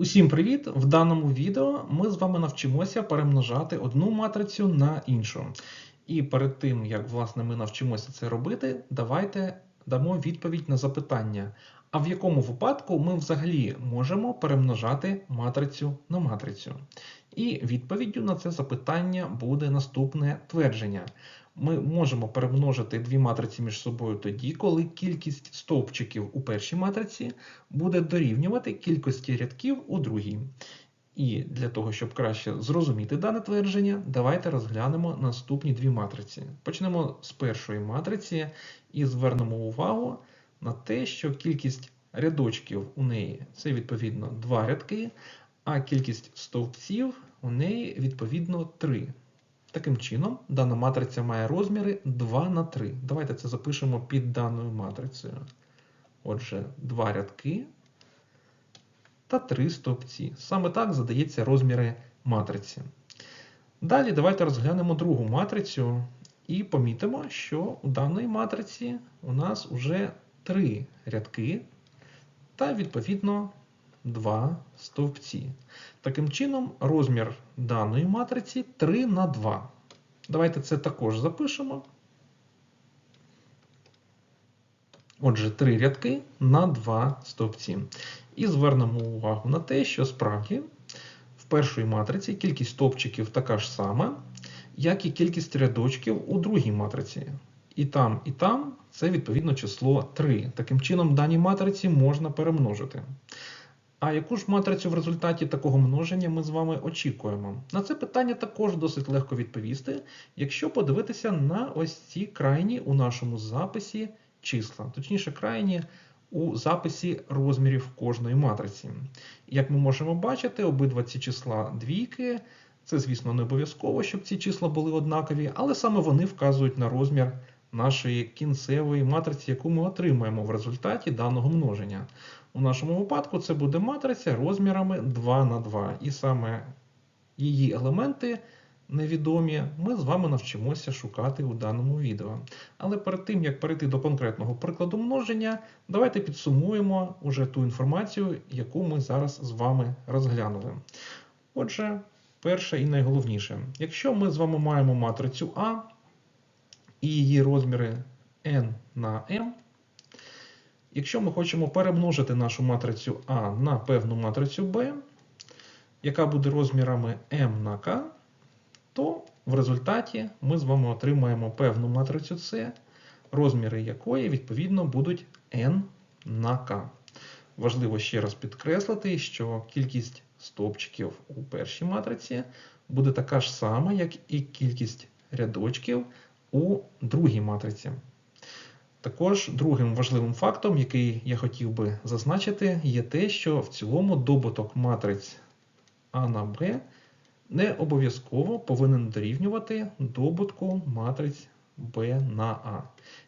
Усім привіт! В даному відео ми з вами навчимося перемножати одну матрицю на іншу. І перед тим, як власне, ми навчимося це робити, давайте дамо відповідь на запитання, а в якому випадку ми взагалі можемо перемножати матрицю на матрицю. І відповіддю на це запитання буде наступне твердження. Ми можемо перемножити дві матриці між собою тоді, коли кількість стовпчиків у першій матриці буде дорівнювати кількості рядків у другій. І для того, щоб краще зрозуміти дане твердження, давайте розглянемо наступні дві матриці. Почнемо з першої матриці і звернемо увагу на те, що кількість рядочків у неї це відповідно 2 рядки, а кількість стовпців у неї відповідно 3. Таким чином, дана матриця має розміри 2 на 3. Давайте це запишемо під даною матрицею. Отже, 2 рядки та 3 стовпці. Саме так задається розміри матриці. Далі давайте розглянемо другу матрицю і помітимо, що у даної матриці у нас вже 3 рядки та, відповідно, 2 стовпці. Таким чином, розмір даної матриці 3 на 2. Давайте це також запишемо. Отже, 3 рядки на 2 стовпці. І звернемо увагу на те, що справді в першій матриці кількість стовпчиків така ж сама, як і кількість рядочків у другій матриці. І там, і там це відповідно число 3. Таким чином, дані матриці можна перемножити. А яку ж матрицю в результаті такого множення ми з вами очікуємо? На це питання також досить легко відповісти, якщо подивитися на ось ці крайні у нашому записі числа, точніше, крайні у записі розмірів кожної матриці. Як ми можемо бачити, обидва ці числа двійки. Це, звісно, не обов'язково, щоб ці числа були однакові, але саме вони вказують на розмір нашої кінцевої матриці, яку ми отримаємо в результаті даного множення. У нашому випадку це буде матриця розмірами 2 на 2. І саме її елементи невідомі ми з вами навчимося шукати у даному відео. Але перед тим, як перейти до конкретного прикладу множення, давайте підсумуємо уже ту інформацію, яку ми зараз з вами розглянули. Отже, перше і найголовніше, якщо ми з вами маємо матрицю А і її розміри n на m, Якщо ми хочемо перемножити нашу матрицю А на певну матрицю Б, яка буде розмірами m на k, то в результаті ми з вами отримаємо певну матрицю С, розміри якої, відповідно, будуть n на k. Важливо ще раз підкреслити, що кількість стовпчиків у першій матриці буде така ж сама, як і кількість рядочків у другій матриці. Також другим важливим фактом, який я хотів би зазначити, є те, що в цілому добуток матриць А на Б не обов'язково повинен дорівнювати добутку матриць Б на А.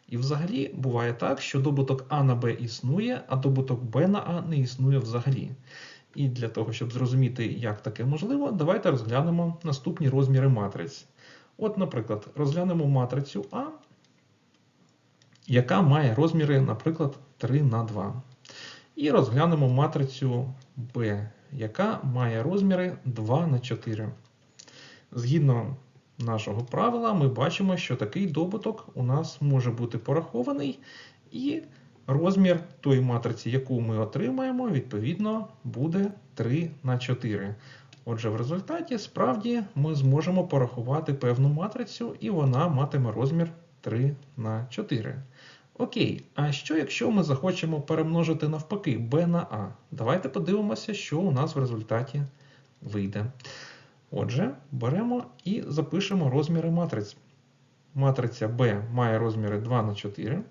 І взагалі буває так, що добуток А на Б існує, а добуток Б на А не існує взагалі. І для того, щоб зрозуміти, як таке можливо, давайте розглянемо наступні розміри матриць. От, наприклад, розглянемо матрицю А яка має розміри, наприклад, 3 на 2. І розглянемо матрицю B, яка має розміри 2 на 4. Згідно нашого правила, ми бачимо, що такий добуток у нас може бути порахований, і розмір тої матриці, яку ми отримаємо, відповідно, буде 3 на 4. Отже, в результаті справді ми зможемо порахувати певну матрицю, і вона матиме розмір 3 на 4. Окей, а що якщо ми захочемо перемножити навпаки b на a? Давайте подивимося, що у нас в результаті вийде. Отже, беремо і запишемо розміри матриць. Матриця B має розміри 2 на 4.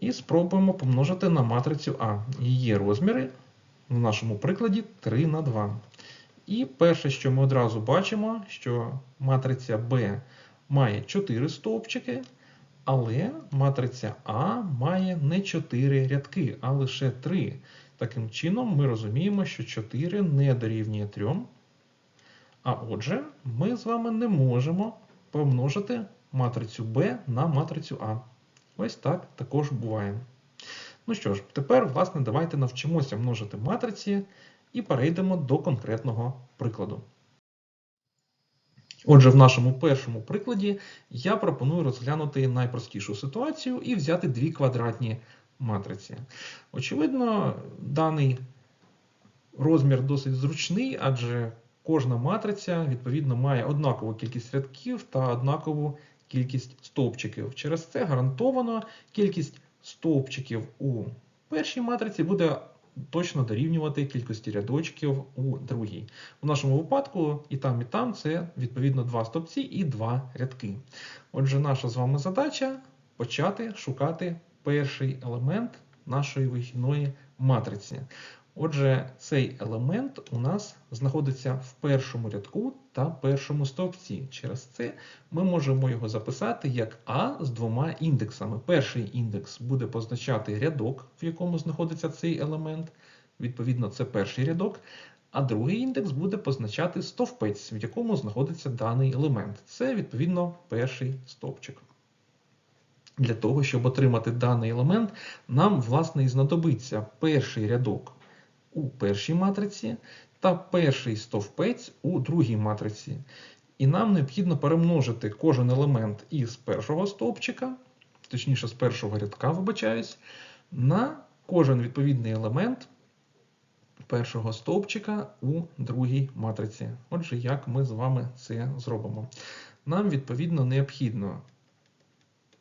І спробуємо помножити на матрицю А. Її розміри в нашому прикладі 3 на 2. І перше, що ми одразу бачимо, що матриця B має 4 стовпчики. Але матриця А має не 4 рядки, а лише 3. Таким чином, ми розуміємо, що 4 не дорівнює 3. А отже, ми з вами не можемо помножити матрицю Б на матрицю А. Ось так також буває. Ну що ж, тепер, власне, давайте навчимося множити матриці і перейдемо до конкретного прикладу. Отже, в нашому першому прикладі я пропоную розглянути найпростішу ситуацію і взяти дві квадратні матриці. Очевидно, даний розмір досить зручний, адже кожна матриця відповідно має однакову кількість рядків та однакову кількість стовпчиків. Через це гарантовано кількість стовпчиків у першій матриці буде точно дорівнювати кількості рядочків у другій. У нашому випадку і там, і там це відповідно два стовпці і два рядки. Отже, наша з вами задача почати шукати перший елемент нашої вихідної матриці. Отже, цей елемент у нас знаходиться в першому рядку та першому стовпці. Через це ми можемо його записати як А з двома індексами. Перший індекс буде позначати рядок, в якому знаходиться цей елемент. Відповідно, це перший рядок. А другий індекс буде позначати стовпець, в якому знаходиться даний елемент. Це, відповідно, перший стовпчик. Для того, щоб отримати даний елемент, нам, власне, і знадобиться перший рядок у першій матриці та перший стовпець у другій матриці. І нам необхідно перемножити кожен елемент із першого стовпчика, точніше з першого рядка, вибачаюсь, на кожен відповідний елемент першого стовпчика у другій матриці. Отже, як ми з вами це зробимо? Нам, відповідно, необхідно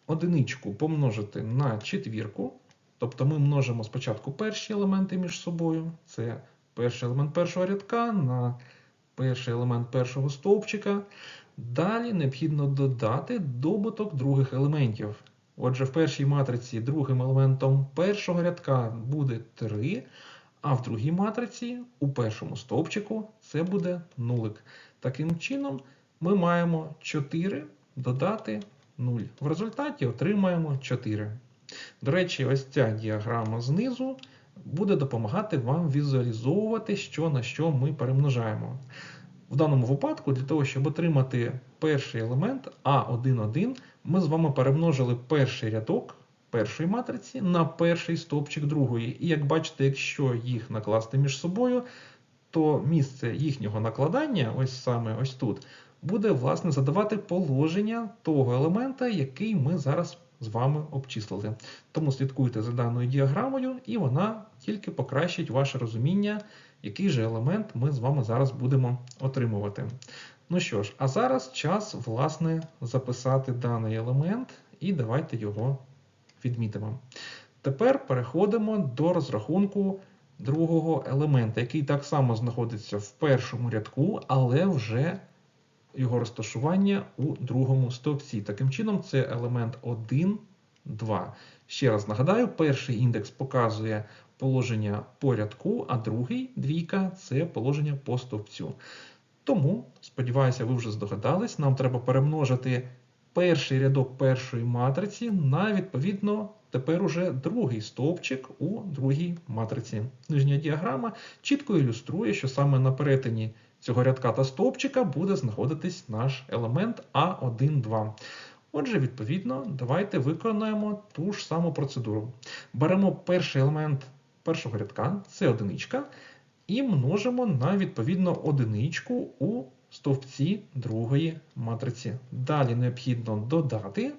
одиничку помножити на четвірку. Тобто ми множимо спочатку перші елементи між собою. Це перший елемент першого рядка на перший елемент першого стовпчика. Далі необхідно додати добуток других елементів. Отже, в першій матриці другим елементом першого рядка буде 3, а в другій матриці у першому стовпчику це буде нулик. Таким чином, ми маємо 4 додати 0. В результаті отримаємо 4. До речі, ось ця діаграма знизу буде допомагати вам візуалізовувати, що на що ми перемножаємо. В даному випадку, для того, щоб отримати перший елемент А11, ми з вами перемножили перший рядок першої матриці на перший стовпчик другої. І як бачите, якщо їх накласти між собою, то місце їхнього накладання, ось саме ось тут, буде власне задавати положення того елемента, який ми зараз з вами обчислили. Тому слідкуйте за даною діаграмою, і вона тільки покращить ваше розуміння, який же елемент ми з вами зараз будемо отримувати. Ну що ж, а зараз час, власне, записати даний елемент, і давайте його відмітимо. Тепер переходимо до розрахунку другого елемента, який так само знаходиться в першому рядку, але вже його розташування у другому стовпці. Таким чином, це елемент 1, 2. Ще раз нагадаю, перший індекс показує положення по рядку, а другий двійка це положення по стовпцю. Тому, сподіваюся, ви вже здогадались, нам треба перемножити перший рядок першої матриці на відповідно. Тепер уже другий стовпчик у другій матриці. Нижня діаграма чітко ілюструє, що саме на перетині цього рядка та стовпчика буде знаходитись наш елемент А1,2. Отже, відповідно, давайте виконаємо ту ж саму процедуру. Беремо перший елемент першого рядка, це одиничка, і множимо на відповідно одиничку у стовпці другої матриці. Далі необхідно додати.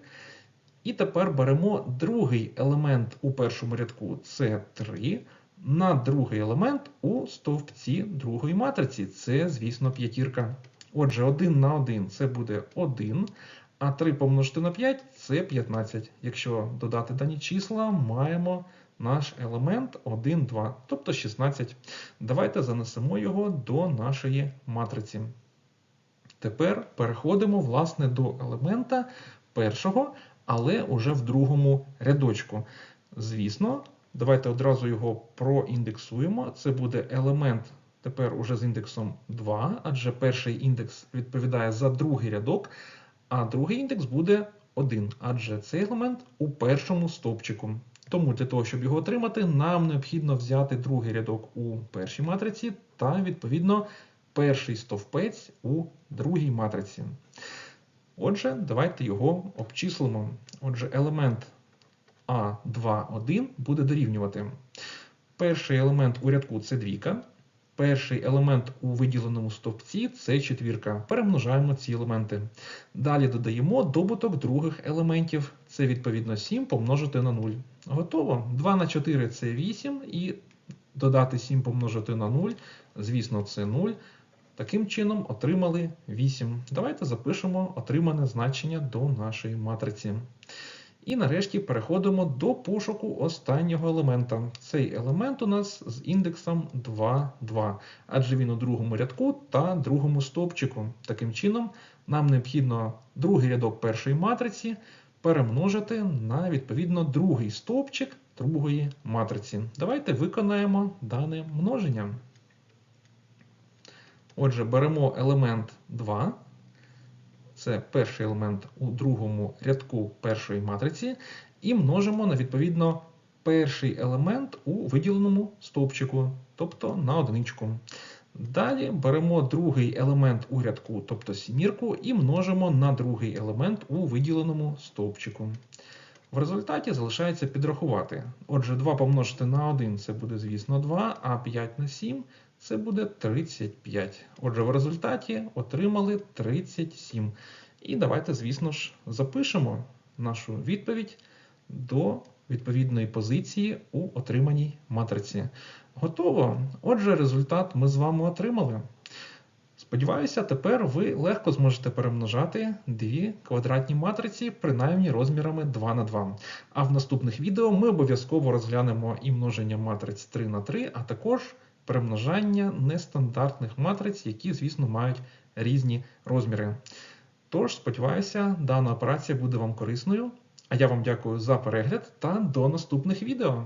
І тепер беремо другий елемент у першому рядку це 3 на другий елемент у стовпці другої матриці. Це, звісно, п'ятірка. Отже, 1 на 1 це буде 1, а 3 помножити на 5 це 15. Якщо додати дані числа, маємо наш елемент 1, 2, тобто 16. Давайте занесемо його до нашої матриці. Тепер переходимо власне, до елемента першого, але уже в другому рядочку. Звісно, Давайте одразу його проіндексуємо. Це буде елемент тепер уже з індексом 2, адже перший індекс відповідає за другий рядок, а другий індекс буде 1, адже цей елемент у першому стовпчику. Тому для того, щоб його отримати, нам необхідно взяти другий рядок у першій матриці та, відповідно, перший стовпець у другій матриці. Отже, давайте його обчислимо. Отже, елемент А2, 1 буде дорівнювати. Перший елемент у рядку це двійка. Перший елемент у виділеному стовпці це четвірка. Перемножаємо ці елементи. Далі додаємо добуток других елементів. Це відповідно 7 помножити на 0. Готово. 2 на 4 це 8 і додати 7 помножити на 0. Звісно, це 0. Таким чином отримали 8. Давайте запишемо отримане значення до нашої матриці. І нарешті переходимо до пошуку останнього елемента. Цей елемент у нас з індексом 2, 2, адже він у другому рядку та другому стовпчику. Таким чином, нам необхідно другий рядок першої матриці перемножити на відповідно другий стовпчик другої матриці. Давайте виконаємо дане множення. Отже, беремо елемент 2. Це перший елемент у другому рядку першої матриці, і множимо на відповідно перший елемент у виділеному стовпчику, тобто на одиничку. Далі беремо другий елемент у рядку, тобто сімірку, і множимо на другий елемент у виділеному стовпчику. В результаті залишається підрахувати. Отже, 2 помножити на 1 це буде, звісно, 2, а 5 на 7 це буде 35. Отже, в результаті отримали 37. І давайте, звісно ж, запишемо нашу відповідь до відповідної позиції у отриманій матриці. Готово. Отже, результат ми з вами отримали. Сподіваюся, тепер ви легко зможете перемножати дві квадратні матриці, принаймні розмірами 2 на 2. А в наступних відео ми обов'язково розглянемо і множення матриць 3 на 3, а також перемножання нестандартних матриць, які, звісно, мають різні розміри. Тож, сподіваюся, дана операція буде вам корисною. А я вам дякую за перегляд та до наступних відео.